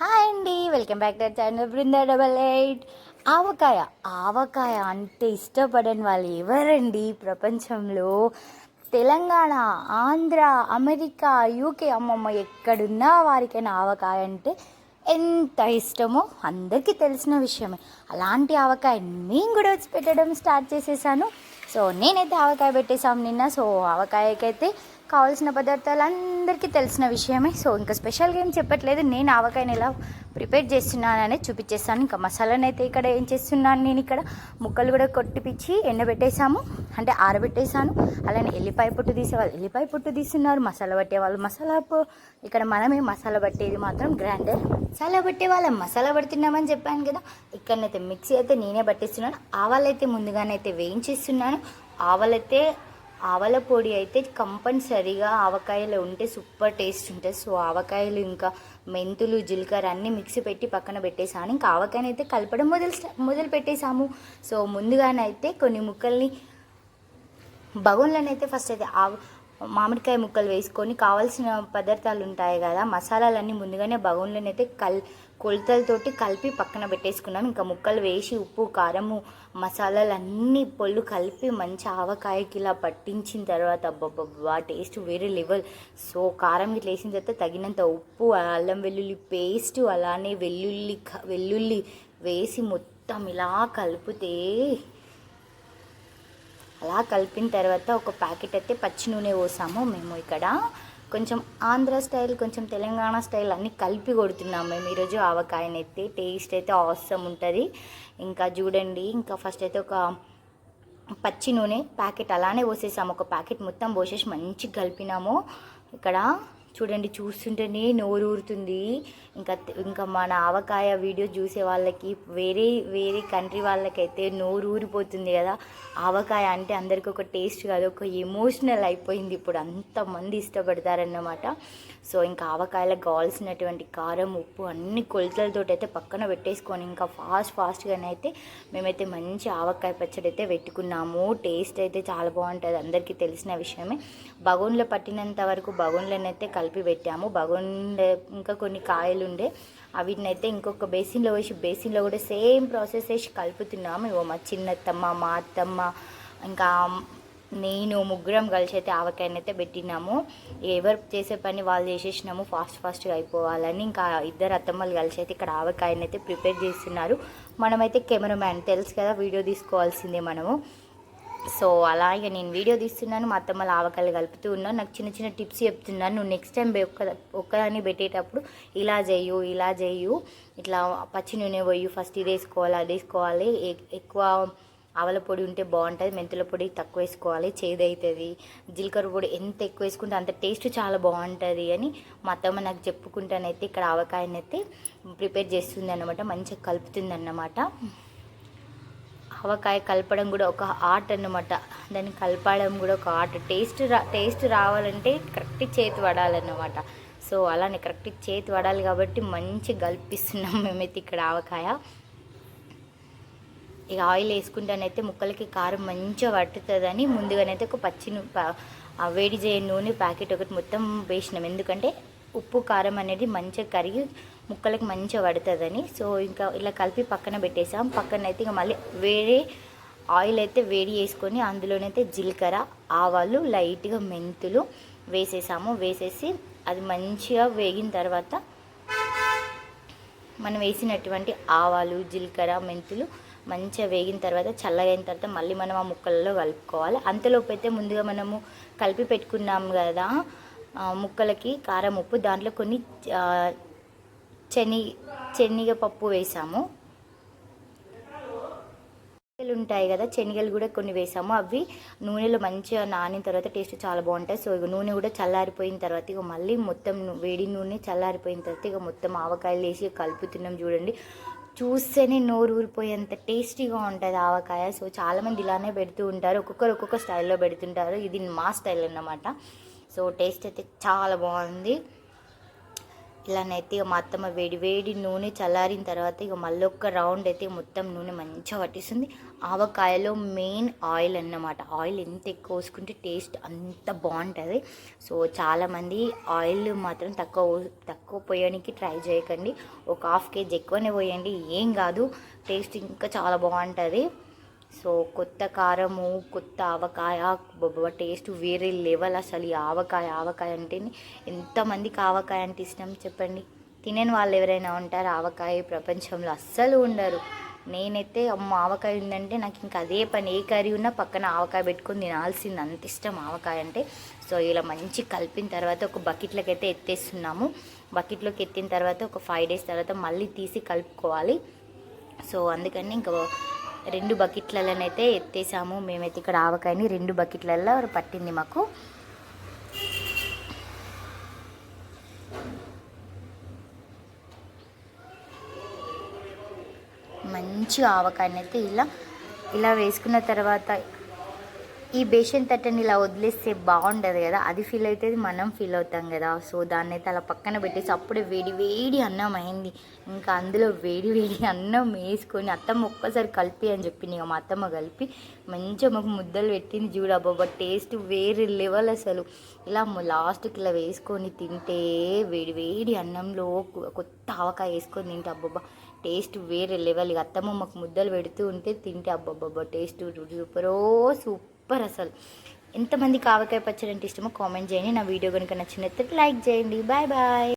Hi అండి welcome back to channel Brinda double eight. ఆవకాయ ఆవకాయ అంటే ఇష్టపడని వాళ్ళు ఎవరండి ప్రపంచంలో? తెలంగాణ ఆంధ్ర అమెరికా యూకే అమ్మమ్మ ఎక్కడున్నా వారికైనా ఆవకాయ అంటే ఎంత ఇష్టమో అందరికీ తెలిసిన విషయమే. అలాంటి ఆవకాయ నేను కూడా వచ్చి పెట్టడం స్టార్ట్ చేసేసాను. సో నేనైతే ఆవకాయ పెట్టేసాం నిన్న. సో ఆవకాయకైతే కావాల్సిన పదార్థాలు అందరికీ తెలిసిన విషయమే. సో ఇంకా స్పెషల్గా ఏం చెప్పట్లేదు. నేను ఆవకాయని ఎలా ప్రిపేర్ చేస్తున్నాననే చూపించేస్తాను. ఇంకా మసాలాని అయితే ఇక్కడ ఏం చేస్తున్నాను నేను ఇక్కడ. ముక్కలు కూడా కొట్టిపిచ్చి ఎండబెట్టేసాము అంటే ఆరబెట్టేసాను అలానే ఎల్లిపాయ పుట్టు తీసేవాళ్ళు ఎల్లిపాయ పుట్టు తీస్తున్నారు. మసాలా పట్టేవాళ్ళు మసాలా ఇక్కడ మనమే మసాలా పట్టేది మాత్రం గ్రైండర్ మసాలా పట్టే వాళ్ళం. మసాలా పడుతున్నామని చెప్పాను కదా. ఇక్కడనైతే మిక్సీ అయితే నేనే పట్టిస్తున్నాను. ఆవాలైతే ముందుగానైతే వేయించేస్తున్నాను. ఆవాలైతే ఆవల పొడి అయితే కంపల్సరీగా ఆవకాయలు ఉంటే సూపర్ టేస్ట్ ఉంటుంది. సో ఆవకాయలు ఇంకా మెంతులు జీలకర్ర అన్నీ మిక్సీ పెట్టి పక్కన పెట్టేసాను ఇంకా ఆవకాయని అయితే కలపడం మొదలు మొదలు పెట్టేసాము సో ముందుగానైతే కొన్ని ముక్కల్ని బగోన్లోనైతే ఫస్ట్ అయితే ఆవ మామిడికాయ ముక్కలు వేసుకొని కావాల్సిన పదార్థాలు ఉంటాయి కదా మసాలాలన్నీ ముందుగానే బగోన్లోనైతే కల్ కొలతలతోటి కలిపి పక్కన పెట్టేసుకున్నాం ఇంకా ముక్కలు వేసి ఉప్పు కారము మసాలాలు అన్నీ పొళ్ళు కలిపి మంచి ఆవకాయకి ఇలా పట్టించిన తర్వాత అబ్బబ్బబ్బా టేస్ట్ వేరే లెవెల్. సో కారం ఇట్లా వేసిన తర్వాత తగినంత ఉప్పు అల్లం వెల్లుల్లి పేస్ట్ అలానే వెల్లుల్లి వెల్లుల్లి వేసి మొత్తం ఇలా కలిపితే అలా కలిపిన తర్వాత ఒక ప్యాకెట్ అయితే పచ్చి నూనె పోసాము. మేము ఇక్కడ కొంచెం ఆంధ్ర స్టైల్ కొంచెం తెలంగాణ స్టైల్ అన్నీ కలిపి కొడుతున్నాము మేము. ఈరోజు ఆవకాయని అయితే టేస్ట్ అయితే అవసరం ఉంటుంది. ఇంకా చూడండి ఇంకా ఫస్ట్ అయితే ఒక పచ్చి నూనె ప్యాకెట్ అలానే పోసేసాము. ఒక ప్యాకెట్ మొత్తం పోసేసి మంచిగా కలిపినాము. ఇక్కడ చూడండి చూస్తుంటేనే నోరు ఊరుతుంది. ఇంకా ఇంకా మన ఆవకాయ వీడియో చూసే వాళ్ళకి వేరే వేరే కంట్రీ వాళ్ళకైతే నోరు ఊరిపోతుంది కదా. ఆవకాయ అంటే అందరికి ఒక టేస్ట్ కాదు ఒక ఎమోషనల్ అయిపోయింది ఇప్పుడు. అంతమంది ఇష్టపడతారన్నమాట. సో ఇంకా ఆవకాయలకు కావాల్సినటువంటి కారం ఉప్పు అన్ని కొలతలతో అయితే పక్కన పెట్టేసుకొని ఇంకా ఫాస్ట్ ఫాస్ట్గానే అయితే మేమైతే మంచి ఆవకాయ పచ్చడి అయితే పెట్టుకున్నాము. టేస్ట్ అయితే చాలా బాగుంటుంది అందరికీ తెలిసిన విషయమే. బగోన్లో పట్టినంత వరకు బగోన్లోనైతే కలిపి పెట్టాము. బగుండే ఇంకా కొన్ని కాయలు ఉండే అవిటినైతే ఇంకొక బేసిన్లో వేసి బేసిన్లో కూడా సేమ్ ప్రాసెస్ వేసి కలుపుతున్నాము. ఇవో మా చిన్నత్తమ్మ మా అత్తమ్మ ఇంకా నేను ముగ్గురం కలిసి అయితే ఆవకాయనైతే పెట్టినాము. ఎవరు చేసే పని వాళ్ళు చేసేసినాము. ఫాస్ట్ ఫాస్ట్గా అయిపోవాలని ఇంకా ఇద్దరు అత్తమ్మలు కలిసి అయితే ఇక్కడ ఆవకాయనైతే ప్రిపేర్ చేస్తున్నారు. మనమైతే కెమెరామ్యాన్ తెలుసు కదా వీడియో తీసుకోవాల్సిందే మనము. సో అలా ఇక నేను వీడియో తీస్తున్నాను మా అత్తమ్మ ఆవకాయలు కలుపుతూ ఉన్నాను. నాకు చిన్న చిన్న టిప్స్ చెప్తున్నాను. నువ్వు నెక్స్ట్ టైం ఒక్క ఒక్కదాన్ని పెట్టేటప్పుడు ఇలా చేయు ఇలా చేయు. ఇట్లా పచ్చి నూనె పోయి ఫస్ట్ ఇది వేసుకోవాలి అది వేసుకోవాలి. ఎ- ఎక్కువ ఆవల పొడి ఉంటే బాగుంటుంది మెంతుల పొడి తక్కువ వేసుకోవాలి చేదవుతుంది జీలకర్ర పొడి ఎంత ఎక్కువ వేసుకుంటే అంత టేస్ట్ చాలా బాగుంటుంది అని మా అత్తమ్మ నాకు చెప్పుకుంటానైతే ఇక్కడ ఆవకాయనైతే ప్రిపేర్ చేస్తుంది అనమాట మంచిగా కలుపుతుంది అన్నమాట ఆవకాయ కలపడం కూడా ఒక ఆర్ట్ అన్నమాట. దాన్ని కలపడం కూడా ఒక ఆర్ట్. టేస్ట్ రా టేస్ట్ రావాలంటే కరెక్ట్ చేతి పడాలన్నమాట సో అలానే కరెక్ట్ చేతి పడాలి కాబట్టి మంచి కల్పిస్తున్నాం మేమైతే ఇక్కడ ఆవకాయ. ఇక ఆయిల్ వేసుకుంటానైతే ముక్కలకి కారం మంచిగా పట్టుతుందని ముందుగానైతే ఒక పచ్చి వేడి చేయ నూనె ప్యాకెట్ ఒకటి మొత్తం వేసినాం. ఎందుకంటే ఉప్పు కారం అనేది మంచిగా కరిగి ముక్కలకి మంచిగా పడుతుందని. సో ఇంకా ఇలా కలిపి పక్కన పెట్టేసాం. పక్కన అయితే ఇక మళ్ళీ వేరే ఆయిల్ అయితే వేడి చేసుకొని అందులోనైతే జీలకర్ర ఆవాలు లైట్గా మెంతులు వేసేసాము. వేసేసి అది మంచిగా వేగిన తర్వాత మనం వేసినటువంటి ఆవాలు జీలకర్ర మెంతులు మంచిగా వేగిన తర్వాత చల్లగైన తర్వాత మళ్ళీ మనం ఆ ముక్కలలో కలుపుకోవాలి. అంతలోపు అయితే ముందుగా మనము కలిపి పెట్టుకున్నాం కదా ముక్కలకి కారం ఉప్పు దాంట్లో కొన్ని శని శనగ పప్పు వేసాము. శనగలు ఉంటాయి కదా శనగలు కూడా కొన్ని వేసాము. అవి నూనెలో మంచిగా నానిన తర్వాత టేస్ట్ చాలా బాగుంటాయి. సో ఇక నూనె కూడా చల్లారిపోయిన తర్వాత ఇక మళ్ళీ మొత్తం వేడి నూనె చల్లారిపోయిన తర్వాత ఇక మొత్తం ఆవకాయలు వేసి కలుపుతున్నాం చూడండి. చూస్తేనే నోరు ఊరిపోయేంత టేస్టీగా ఉంటుంది ఆవకాయ. సో చాలామంది ఇలానే పెడుతూ ఉంటారు. ఒక్కొక్కరు ఒక్కొక్క స్టైల్లో పెడుతుంటారు. ఇది మా స్టైల్ అన్నమాట. సో టేస్ట్ అయితే చాలా బాగుంది. ఇలానైతే ఇక మా అత్తమ్మ వేడి వేడి నూనె చల్లారిన తర్వాత ఇక మళ్ళీ ఒక్క రౌండ్ అయితే మొత్తం నూనె మంచిగా పట్టిస్తుంది. ఆవకాయలో మెయిన్ ఆయిల్ అన్నమాట. ఆయిల్ ఎంత ఎక్కువ పోసుకుంటే టేస్ట్ అంత బాగుంటుంది. సో చాలామంది ఆయిల్ మాత్రం తక్కువ తక్కువ పోయడానికి ట్రై చేయకండి. ఒక హాఫ్ కేజీ ఎక్కువనే పోయండి. ఏం కాదు టేస్ట్ ఇంకా చాలా బాగుంటుంది. సో కొత్త కారము కొత్త ఆవకాయ టేస్ట్ వేరే లెవెల్ అసలు ఈ ఆవకాయ ఆవకాయ అంటేనే ఎంతమందికి ఆవకాయ అంటే ఇష్టం చెప్పండి? తినని వాళ్ళు ఎవరైనా ఉంటారు? ఆవకాయ ప్రపంచంలో అస్సలు ఉండరు. నేనైతే అమ్మ ఆవకాయ ఉందంటే నాకు ఇంకా అదే పని. ఏ కర్రీ ఉన్నా పక్కన ఆవకాయ పెట్టుకొని తినాల్సింది అంత ఇష్టం ఆవకాయ అంటే. సో ఇలా మంచి కలిపిన తర్వాత ఒక బకెట్లోకి అయితే ఎత్తేస్తున్నాము. బకెట్లోకి ఎత్తిన తర్వాత ఒక ఫైవ్ డేస్ తర్వాత మళ్ళీ తీసి కలుపుకోవాలి. సో అందుకని ఇంకా రెండు బకెట్లలోనైతే ఎత్తేసాము. మేమైతే ఇక్కడ ఆవకాయని రెండు బకెట్లలో పట్టింది మాకు. మంచి ఆవకాయని అయితే ఇలా ఇలా వేసుకున్న తర్వాత ఈ బేషన్ తట్టని ఇలా వదిలేస్తే బాగుండదు కదా. అది ఫీల్ అవుతుంది మనం ఫీల్ అవుతాం కదా. సో దాన్ని అయితే అలా పక్కన పెట్టేసి అప్పుడే వేడి వేడి అన్నం అయింది. ఇంకా అందులో వేడి వేడి అన్నం వేసుకొని అత్తమ్మ ఒక్కసారి కలిపి అని చెప్పింది. ఇక మా అత్తమ్మ కలిపి మంచిగా మాకు ముద్దలు పెట్టింది చూడు టేస్ట్ వేరే లెవెల్ అసలు. ఇలా లాస్ట్కి ఇలా వేసుకొని తింటే వేడి వేడి అన్నంలో కొత్త ఆవకాయ వేసుకొని తింటే అబ్బాబా టేస్ట్ వేరే లెవెల్ ఇక అత్తమ్మ మాకు ముద్దలు పెడుతూ ఉంటే తింటే అబ్బాబ్బా టేస్ట్ సూపరో సూపర్ సూపర్ అసలు. ఎంతమందికి ఆవకాయ పచ్చడి అంటే ఇష్టమో కామెంట్ చేయండి. నా వీడియో కనుక నచ్చినట్లయితే లైక్ చేయండి. Bye bye.